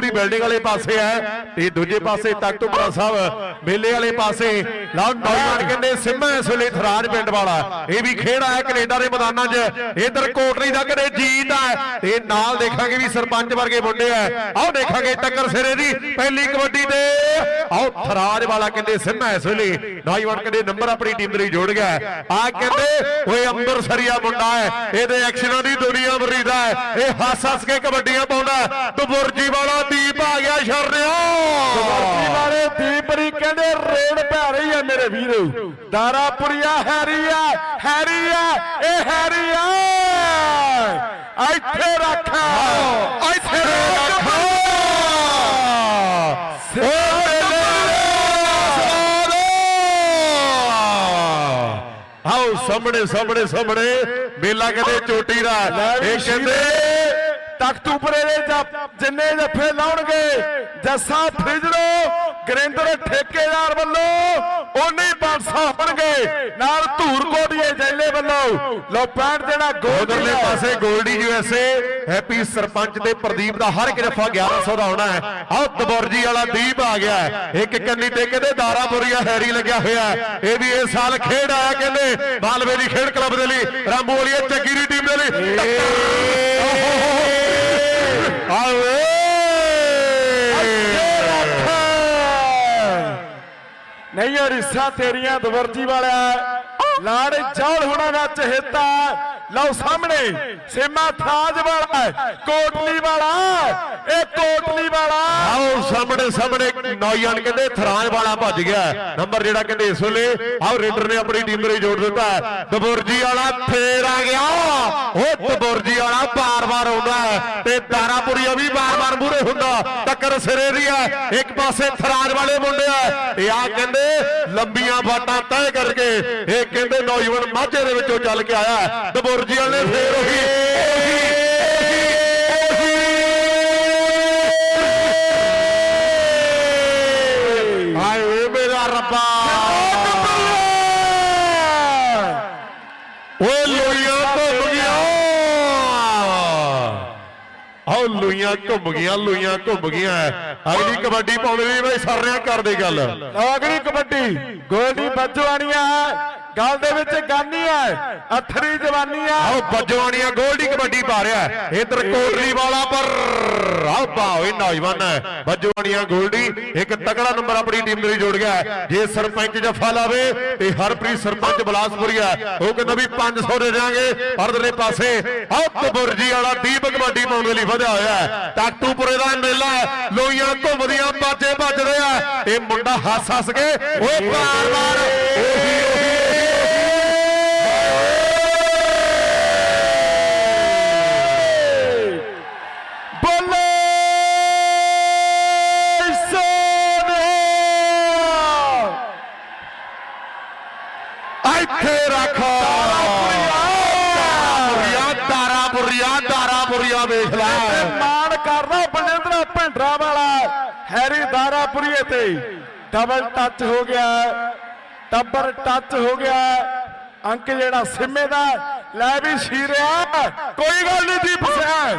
ਪੂਰੀ building ਵਾਲੇ ਪਾਸੇ ਹੈ। ਤੇ ਦੂਜੇ ਪਾਸੇ ਤਖਤੂਪੁਰਾ ਸਾਹਿਬ, ਮੇਲੇ ਵਾਲੇ ਪਾਸੇ। ਲਓ, ਨੌਜਵਾਨ ਕਹਿੰਦੇ, ਸਿੰਮਾ ਇਸ ਵੇਲੇ ਥਰਾਜ ਪਿੰਡ ਵਾਲਾ। ਇਹ ਵੀ ਖੇਡ ਆਇਆ ਕੈਨੇਡਾ ਦੇ ਮੈਦਾਨਾਂ 'ਚ। ਇਧਰ ਕੋਟਲੀ ਦਾ ਕਦੇ ਜੀਤ ਹੈ। ਤੇ ਨਾਲ ਦੇਖਾਂਗੇ ਵੀ ਸਰਪੰਚ ਵਰਗੇ ਮੁੰਡੇ ਆ ਆਓ ਦੇਖਾਂਗੇ ਟੱਕਰ ਸਿਰੇ ਦੀ। ਪਹਿਲੀ ਕਬੱਡੀ ਤੇ ਆਓ ਥਰਾਜ ਵਾਲਾ ਕਹਿੰਦੇ, ਸਿੰਮਾ ਇਸ ਵੇਲੇ। ਨੌਜਵਾਨ ਕਹਿੰਦੇ, ਨੰਬਰ ਆਪਣੀ ਟੀਮ ਦੇ ਲਈ ਜੋੜ ਗਿਆ ਆ ਕਹਿੰਦੇ, ਓਏ ਅੰਮ੍ਰਿਤਸਰੀਆ ਮੁੰਡਾ ਹੈ। ਇਹਦੇ ਐਕਸ਼ਨਾਂ ਦੀ ਦੁਨੀਆ ਮਰੀਦਾ ਹੈ। ਇਹ ਹੱਸ ਹੱਸ ਕੇ ਕਬੱਡੀਆਂ ਪਾਉਂਦਾ ਤਬੁਰਜੀ ਵਾਲਾ ਦੀਪ ਆ ਗਿਆ ਸ਼ਰਨਿਆ। ਵਰਤੀ ਵਾਲੇ ਦੀਪਰੀ ਕਹਿੰਦੇ ਰੇਡ ਪੈ ਰਹੀ ਆ ਮੇਰੇ ਵੀਰੋ। ਦਾਰਾਪੁਰੀਆ ਹੈਰੀ ਆ ਹੈਰੀ ਆ ਇਹ ਹੈਰੀ ਆ। ਇੱਥੇ ਰੱਖ। ਇੱਥੇ ਰੱਖ। ਆਓ ਸਾਹਮਣੇ ਸਾਹਮਣੇ ਸਾਹਮਣੇ। ਮੇਲਾ ਕਹਿੰਦੇ ਚੋਟੀ ਦਾ। ਇਹ ਕਹਿੰਦੇ ਤਖਤੂਪੁਰੇ ਦੇ ਜੱਫ- ਜਿੰਨੇ ਜੱਫੇ ਲਾਉਣਗੇ ਜੱਸਾ ਫ੍ਰਿਜਰੋ ਗਰਿੰਦਰ ਠੇਕੇਦਾਰ ਵੱਲੋਂ ਹੀ 500 ਹੋਣਗੇ ਨਾਲ ਧੂਰ ਕੋਟੀਏ ਜੈਲੇ ਵੱਲੋਂ। ਲੋ ਪੈਂਟ ਜਿਹੜਾ ਗੋਲ ਉਧਰਲੇ ਪਾਸੇ ਗੋਲਡੀ ਯੂਐਸਏ ਹੈਪੀ ਸਰਪੰਚ ਤੇ ਪ੍ਰਦੀਪ ਦਾ ਹਰ ਇੱਕ ਜਫਾ 1100 ਦਾ ਹੋਣਾ ਹੈ। ਆਹ ਦਬੁਰਜੀ ਵਾਲਾ ਦੀਪ ਆ ਗਿਆ। ਇੱਕ ਕੰਨੀ ਤੇ ਕਹਿੰਦੇ ਦਾਰਾਪੁਰੀਆ ਹੈਰੀ ਲੱਗਿਆ ਹੋਇਆ। ਇਹ ਵੀ ਇਸ ਸਾਲ ਖੇਡ ਆਇਆ ਕਹਿੰਦੇ ਮਾਲਵੇ ਦੀ ਖੇਡ ਕਲੱਬ ਦੇ ਲਈ ਰਾਮੂ ਵਾਲੀਆ ਚੱਗੀ ਦੀ ਟੀਮ ਦੇ ਲਈ। ਆਵੇ ਨਹੀਂ ਉਹ ਰਿਸਾ ਤੇਰੀਆਂ ਦਵਰਜੀ ਵਾਲਿਆ। ਲਾੜ ਜੌਲ ਹੁਣਾ ਦਾ ਚਹੇਤਾ। ਲਓ ਸਾਹਮਣੇ, ਸੇਮਾ ਥਾਜ ਵਾਲਾ ਕੋਟਲੀ ਵਾਲਾ ਇਹ ਕੋਟਲੀ ਵਾਲਾ ਆਓ ਸਾਹਮਣੇ ਸਾਹਮਣੇ, ਨੌਜਵਾਨ ਕਹਿੰਦੇ ਥਰਾਜ ਵਾਲਾ ਭੱਜ ਗਿਆ। ਨੰਬਰ ਜਿਹੜਾ ਕਹਿੰਦੇ ਇਸ ਵੇਲੇ, ਆਓ ਰੇਡਰ ਨੇ ਆਪਣੀ ਟੀਮ ਦੇ ਜੋੜ ਦਿੱਤਾ ਦਬੁਰਜੀ ਵਾਲਾ ਫੇਰ ਆ ਗਿਆ। ਉਹ ਦਬੁਰਜੀ ਵਾਲਾ ਬਾਰ-ਬਾਰ ਆਉਂਦਾ ਹੈ ਤੇ ਦਾਰਾਪੁਰੀਆ ਵੀ ਬਾਰ-ਬਾਰ ਮੂਰੇ ਹੁੰਦਾ। ਟੱਕਰ ਸਿਰੇ ਦੀ ਹੈ। ਇੱਕ ਪਾਸੇ ਥਰਾਜ ਵਾਲੇ ਮੁੰਡੇ ਆ। ਇਹ ਆ ਕਹਿੰਦੇ ਲੰਬੀਆਂ ਬਾਟਾਂ ਤੈਅ ਕਰਕੇ, ਇਹ ਕਹਿੰਦੇ ਨੌਜਵਾਨ ਮਾਝੇ ਦੇ ਵਿੱਚੋਂ ਚੱਲ ਕੇ ਆਇਆ ਹੈ। ਦਬੁਰਜੀ ਵਾਲੇ ਫੇਰ ਉਹੀ ਹਾਏ ਮੇਰਾ ਰੱਬਾ। ਓਏ ਲੋਈਆਂ ਘੁੰਮ ਗਿਆ ਆਹ ਲੋਈਆਂ ਘੁੰਮ ਗਈਆਂ, ਲੋਈਆਂ ਘੁੰਮ ਗਈਆਂ। ਅਗਲੀ ਕਬੱਡੀ ਪਾਉਂਦੇ ਵੀ ਬਈ ਸਰਨਿਆ ਕਰਦੇ ਗੱਲ। ਅਗਲੀ ਕਬੱਡੀ, ਗੋਲਡੀ ਬੱਜਵਾਨੀਆਂ। ਗੱਲ ਦੇ ਵਿੱਚ ਗਾਨੀ ਹੈ, ਅਥਰੀ ਜਵਾਨੀ ਆ ਆਓ, ਬੱਜਵਾਨੀਆਂ ਗੋਲਡੀ ਕਬੱਡੀ ਪਾ ਰਿਹਾ ਇਧਰ ਕੋਟਲੀ ਵਾਲਾ ਪਰ ਆਹ ਬਾਓਏ ਨੌਜਵਾਨ ਹੈ। ਬੱਜਵਾਨੀਆਂ ਗੋਲਡੀ, ਇੱਕ ਤਕੜਾ ਨੰਬਰ ਆਪਣੀ ਟੀਮ ਦੇ ਲਈ ਜੋੜ ਗਿਆ ਜੇ ਸਰਪੰਚ ਜਫਾ ਲਾਵੇ ਤੇ ਹਰਪ੍ਰੀਤ ਸਰਪੰਚ ਬਲਾਸਪੁਰੀਆ ਉਹ ਕਹਿੰਦਾ ਵੀ 500 ਦੇ ਦਿਆਂਗੇ। ਪਰਦਲੇ ਪਾਸੇ ਆਹ ਤਬੁਰਜੀ ਵਾਲਾ ਦੀਪ ਕਬੱਡੀ ਪਾਉਣ ਦੇ ਲਈ ਵਧਿਆ ਹੋਇਆ ਟਾਟੂਪੁਰੇ ਦਾ ਮੇਲਾ ਹੈ। ਲੋਈਆਂ ਘੁੰਮਦੀਆਂ ਬਾਜੇ ਵੱਜਦੇ ਆ। ਇਹ ਮੁੰਡਾ ਹੱਸ ਹੱਸ ਕੇ, ਓਏ ਬਾਰ-ਬਾਰ, ਉਹੀ ਇੱਥੇ ਰੱਖ। ਬੁਰੀਆ ਤਾਰਾ ਬੁਰੀਆ ਵੇਖ ਲੈ। ਮਾਣ ਕਰਦਾ ਬਲੇਂਦਰਾ ਭੰਡਰਾ ਵਾਲਾ। ਹੈਰੀ ਦਾਰਾਪੁਰੀਏ ਤੇ ਡਬਲ ਟੱਚ ਹੋ ਗਿਆ ਟੱਬਰ ਟੱਚ ਹੋ ਗਿਆ ਅੰਕ ਜਿਹੜਾ ਸਿੰਮੇ ਦਾ ਲੈ ਵੀ ਸ਼ੀਰਿਆ। ਕੋਈ ਗੱਲ ਨਹੀਂ ਦੀਪ ਸਿੰਘ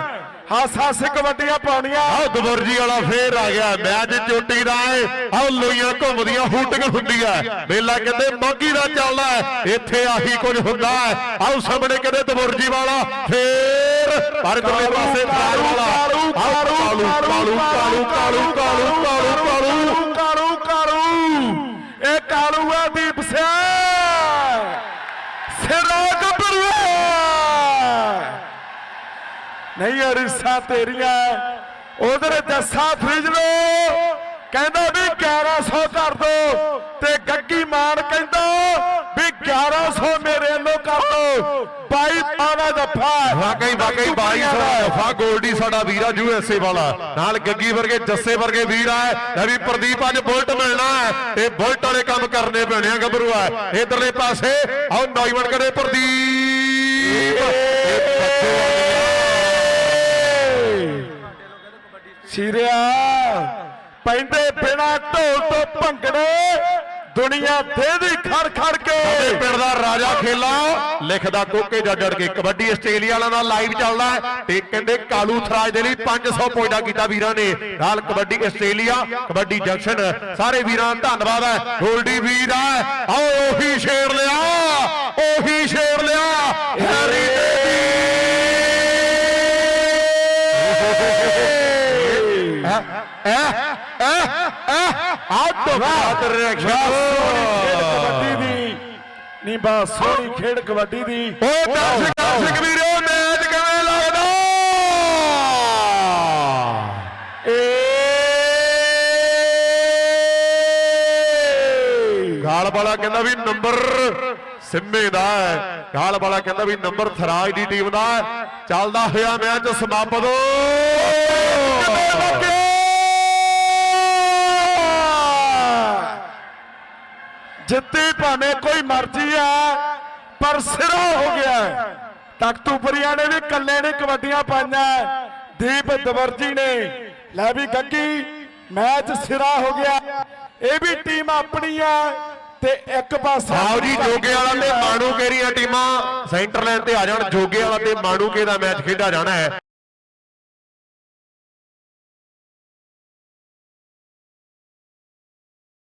ਹਾਸ ਹਾਸ ਕਬੱਡੀਆਂ ਪਾਉਣੀਆਂ। ਆਹ ਦਬੁਰਜੀ ਵਾਲਾ ਫੇਰ ਆ ਗਿਆ। ਮੈਚ ਚੋਟੀ ਦਾ ਏ। ਆਹ ਲੋਈਆਂ ਘੁੰਮਦੀਆਂ ਹੂਟਿੰਗ ਹੁੰਦੀ ਹੈ ਮੇਲਾ ਕਹਿੰਦੇ ਮਾਗੀ ਦਾ ਚੱਲਦਾ ਹੈ ਇੱਥੇ ਆਹੀ ਕੁਝ ਹੁੰਦਾ ਹੈ ਆਹ ਸਾਹਮਣੇ ਕਹਿੰਦੇ ਦਬੁਰਜੀ ਵਾਲਾ ਫੇਰ ਪਰ ਦੂਜੇ ਪਾਸੇ ਫਰਾਰ ਵਾਲਾ। ਕਾਲੂ ਕਾਲੂ ਕਾਲੂ ਕਾਲੂ ਕਾਲੂ ਕਾਲੂ ਕਾਲੂ। ਕਾਲੂ ਇਹ ਕਾਲੂ। ਆ ਦੀਪ ਸਿੰਘ ਸਿਰਾ ਗੱਭਰੂ ਨਹੀਂ ਅਰਿਸਾ ਤੇਰੀਆਂ ਉਧਰ ਜੱਸਾ ਫ੍ਰਿਜ ਲੋ ਕਹਿੰਦਾ ਵੀ 1100 ਕਰ ਦੋ। ਤੇ ਗੱਗੀ ਮਾਨ ਕਹਿੰਦਾ ਵੀ 1100 ਮੇਰੇ ਵੱਲੋਂ ਕਰ ਦੋ। ਬਾਈ ਪਾਣਾ ਦਫਾ ਵਾਕਈ ਵਾਕਈ 2200 ਦਫਾ ਗੋਲਡੀ ਸਾਡਾ ਵੀਰਾ ਯੂਐਸਏ ਵਾਲਾ। ਨਾਲ ਗੱਗੀ ਵਰਗੇ ਜੱਸੇ ਵਰਗੇ ਵੀਰ ਆ ਲੈ ਵੀ ਪ੍ਰਦੀਪ ਅੱਜ ਬੁਲਟ ਮਿਲਣਾ ਹੈ ਤੇ ਬੁਲਟ ਵਾਲੇ ਕੰਮ ਕਰਨੇ ਪੈਣੇ ਆ ਗੱਭਰੂ ਆ ਇਧਰਲੇ ਪਾਸੇ ਆਹ ਨੌਜਵਾਨ ਕਰੇ ਪ੍ਰਦੀਪ। ਇਹ ਬੱਚੇ ਸਿਰਿਆ, ਪੈਂਦੇ ਬਿਨਾ ਢੋਲ ਤੋਂ ਭੰਗੜੇ, ਦੁਨੀਆ ਦੇਦੀ ਖੜ ਖੜ ਕੇ। ਸਾਡੇ ਪਿੰਡ ਦਾ ਰਾਜਾ ਖੇਲਾ, ਲਿਖਦਾ ਕੋਕੇ ਜਾ ਕੇ, ਕਬੱਡੀ ਆਸਟ੍ਰੇਲੀਆ ਵਾਲਾ ਦਾ ਲਾਈਵ ਚੱਲਦਾ ਤੇ ਕਹਿੰਦੇ ਕਾਲੂ ਥਰਾਜ ਦੇ ਲਈ 500 ਪੁਆਇੰਟਾਂ ਕੀਤਾ ਵੀਰਾਂ ਨੇ। ਨਾਲ ਕਬੱਡੀ ਆਸਟ੍ਰੇਲੀਆ, ਕਬੱਡੀ ਜੰਕਸ਼ਨ, ਸਾਰੇ ਵੀਰਾਂ ਦਾ ਧੰਨਵਾਦ ਹੈ। ਗੋਲਡੀ ਵੀਰ ਹੈ, ਆਓ ਉਹੀ ਸ਼ੇਰ ਲਿਆ, ਉਹੀ ਸ਼ੇਰ ਲਿਆ ਆਊਟ ਆਫ ਖੇਡ ਰਿਐਕਸ਼ਨ ਕਬੱਡੀ ਦੀ। ਨਹੀਂ ਬਾ ਸੋਹਣੀ ਖੇਡ ਕਬੱਡੀ ਦੀ। ਉਹ ਦਰਸ਼ਕ ਦਰਸ਼ਕ ਵੀਰੋ ਮੈਚ ਕਿਵੇਂ ਲੱਗਦਾ? ਏ ਗਾਲ ਵਾਲਾ ਕਹਿੰਦਾ ਵੀ ਨੰਬਰ ਸਿੰਮੇ ਦਾ ਹੈ। ਗਾਲ ਵਾਲਾ ਕਹਿੰਦਾ ਵੀ ਨੰਬਰ ਥਰਾਜ ਦੀ ਟੀਮ ਦਾ ਹੈ। ਚੱਲਦਾ ਹੋਇਆ ਮੈਚ ਸਮਾਪਤ। ਜਿੱਤੀ ਭਾਵੇਂ ਕੋਈ ਮਰਜ਼ੀ ਆ ਪਰ ਸਿਰਾ ਹੋ ਗਿਆ ਤਖਤੂਪਰੀਆਂ ਨੇ ਵੀ ਕੱਲੇ ਨੇ ਕਬੱਡੀਆਂ ਪਾਈਆਂ ਦੀਪ ਦਵਰਜੀ ਨੇ ਲੈ ਵੀ ਗੱਗੀ ਮੈਚ ਸਿਰਾ ਹੋ ਗਿਆ। ਇਹ ਵੀ ਟੀਮ ਆਪਣੀ ਆ ਤੇ ਇੱਕ ਪਾਸੇ ਆਓ ਜੀ ਜੋਗੇ ਵਾਲਾ ਤੇ ਮਾਣੂਕੇ ਦੀਆਂ ਟੀਮਾਂ ਸੈਂਟਰ ਲਾਈਨ ਤੇ ਆ ਜਾਣ। ਜੋਗੇ ਵਾਲਾ ਤੇ ਮਾਣੂਕੇ ਦਾ ਮੈਚ ਖੇਡਿਆ ਜਾਣਾ ਹੈ।